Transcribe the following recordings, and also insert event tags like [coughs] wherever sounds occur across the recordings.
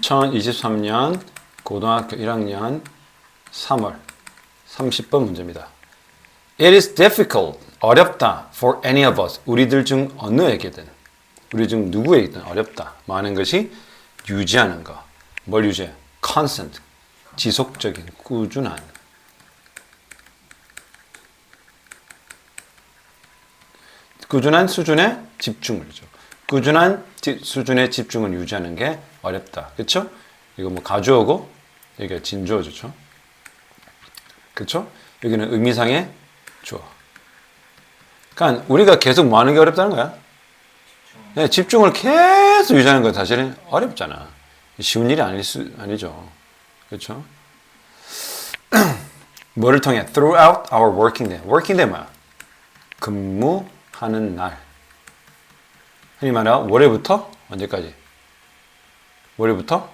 2023년 고등학교 1학년 3월 30번 문제입니다. It is difficult, 어렵다 for any of us, 우리들 중 어느에게든, 우리 중 누구에게든 어렵다. 많은 것이 유지하는 거. 뭘 유지해? constant, 지속적인, 꾸준한. 꾸준한 수준의 집중을 죠. 꾸준한 지- 수준의 집중을 유지하는 게 어렵다. 그렇죠? 이거 뭐 가주어고 이게 진주어죠. 그렇죠? 여기는 의미상의 주어. 그러니까 우리가 계속 뭐 하는 게 어렵다는 거야? 네, 집중을 계속 유지하는 건 사실은 어렵잖아. 쉬운 일이 아닐 수 아니죠. 그렇죠? [clears throat] 뭐를 통해? Throughout our working day. working day 뭐야? 근무하는 날. 흔히 말하는 월요일부터 언제까지? 월요일부터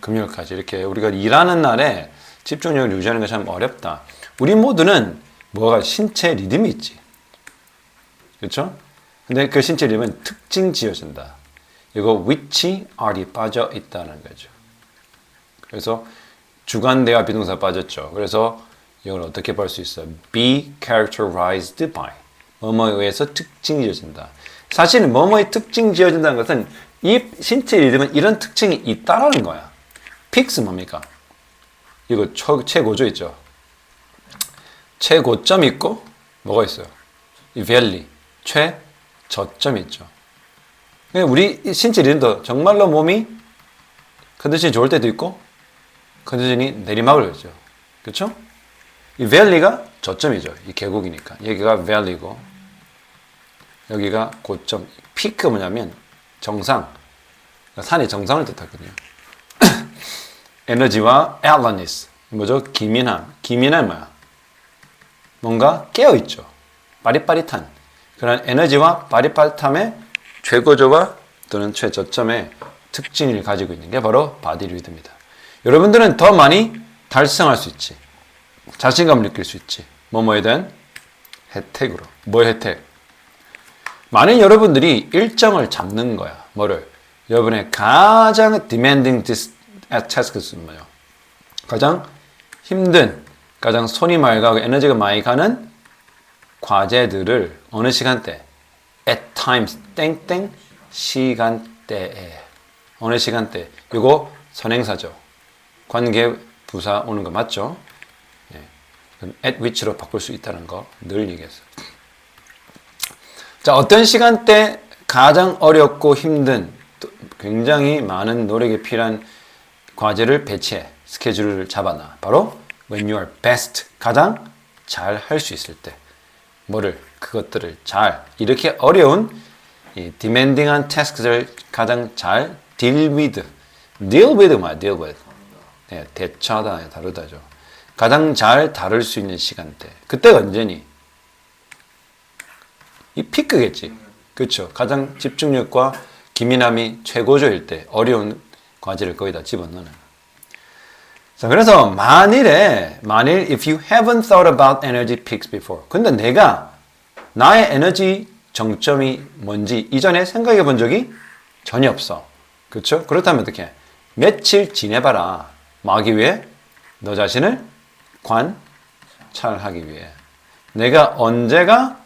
금요일까지 이렇게 우리가 일하는 날에 집중력을 유지하는 게 참 어렵다. 우리 모두는 뭐가 신체 리듬이 있지. 그렇죠? 근데 그 신체 리듬은 특징 지어진다. 이거 which are이 빠져 있다는 거죠. 그래서 주관대와 비동사 빠졌죠. 그래서 이걸 어떻게 볼 수 있어요? be characterized by 뭐뭐에 의해서 특징 지어진다. 사실은 뭐뭐의 특징 지어진다는 것은 이 신체 리듬은 이런 특징이 있다라는 거야. 픽스 뭡니까? 이거 최, 최고조 있죠. 최고점 있고 뭐가 있어요? 이 밸리 최저점 있죠. 우리 이 신체 리듬도 정말로 몸이 컨디션이 좋을 때도 있고 컨디션이 내리막을 그죠. 그렇죠? 이 밸리가 저점이죠. 이 계곡이니까. 여기가 밸리고 여기가 고점. 피크 뭐냐면 정상. 산의 정상을 뜻하거든요. [coughs] 에너지와 앨러니스. 뭐죠? 기민함. 기민함 뭐야? 뭔가 깨어있죠. 빠릿빠릿한. 그런 에너지와 빠릿빠릿함의 최고조와 또는 최저점의 특징을 가지고 있는 게 바로 바디 리듬이다. 여러분들은 더 많이 달성할 수 있지. 자신감을 느낄 수 있지. 뭐뭐에 대한 혜택으로. 뭐 혜택? 많은 여러분들이 일정을 잡는 거야. 뭐를? 여러분의 가장 demanding dis- task는 뭐예요? 가장 힘든, 가장 손이 가고 에너지가 많이 가는 과제들을 어느 시간대? at times, 땡땡 시간대에. 어느 시간대? 이거 선행사죠. 관계 부사 오는 거 맞죠? 네. 그럼 at which로 바꿀 수 있다는 거 늘 얘기했어요. 자, 어떤 시간대 가장 어렵고 힘든 또 굉장히 많은 노력이 필요한 과제를 배치해 스케줄을 잡아놔. 바로 when you are best 가장 잘 할 수 있을 때 뭐를 그것들을 잘 이렇게 어려운 이 demanding한 task를 가장 잘 deal with deal with 뭐야 deal with 네, 대처하다 다루다죠. 가장 잘 다룰 수 있는 시간대. 그때가 언제니? 이 피크겠지. 그렇죠. 가장 집중력과 기민함이 최고조일 때 어려운 과제를 거기다 집어넣는. 자, 그래서 만일에 만일 if you haven't thought about energy peaks before. 근데 내가 나의 에너지 정점이 뭔지 이전에 생각해 본 적이 전혀 없어. 그렇죠? 그렇다면 어떻게? 며칠 지내봐라. 마기 위해 너 자신을 관찰하기 위해 내가 언제가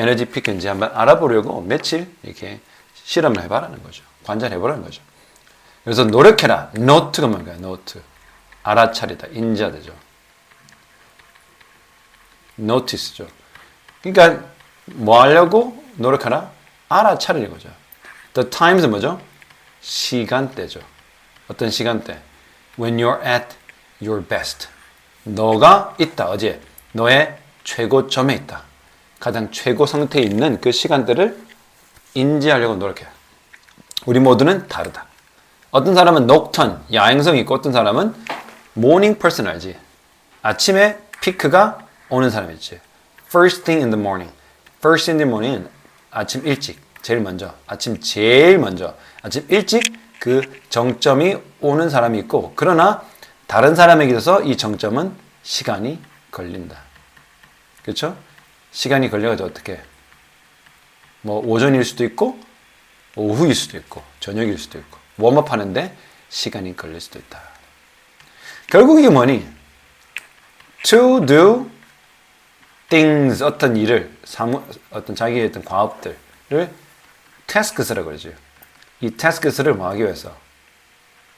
에너지 피크인지 한번 알아보려고 며칠 이렇게 실험을 해봐라는 거죠. 관찰해보라는 거죠. 그래서 노력해라. 노트가 뭔가요? 노트. 알아차리다. 인지하다죠. 노티스죠. 그러니까 뭐 하려고 노력하라? 알아차리는 거죠. The times 뭐죠? 시간대죠. 어떤 시간대? When you're at your best. 너가 있다. 어제 너의 최고점에 있다. 가장 최고 상태에 있는 그 시간대를 인지하려고 노력해. 우리 모두는 다르다. 어떤 사람은 녹턴, 야행성이 있고 어떤 사람은 모닝 퍼슨 알지? 아침에 피크가 오는 사람이지. First thing in the morning. First in the morning 아침 일찍, 제일 먼저. 아침 제일 먼저. 아침 일찍 그 정점이 오는 사람이 있고 그러나 다른 사람에게 있어서 이 정점은 시간이 걸린다. 그렇죠? 시간이 걸려가지고 어떻게? 뭐 오전일 수도 있고 오후일 수도 있고 저녁일 수도 있고 웜업 하는데 시간이 걸릴 수도 있다. 결국 이게 뭐니? To do things 어떤 일을 사무 어떤 자기의 어떤 과업들을 tasks라고 그러죠. 이 tasks를 뭐 하기 위해서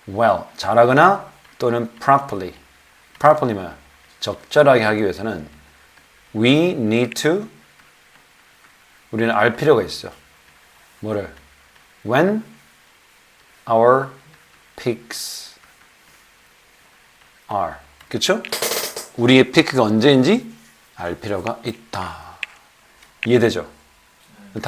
well 잘하거나 또는 properly properly 뭐 적절하게 하기 위해서는 we need to 우리는 알 필요가 있어. 뭐를? When our peaks are. 그쵸? 우리의 피크가 언제인지 알 필요가 있다. 이해되죠?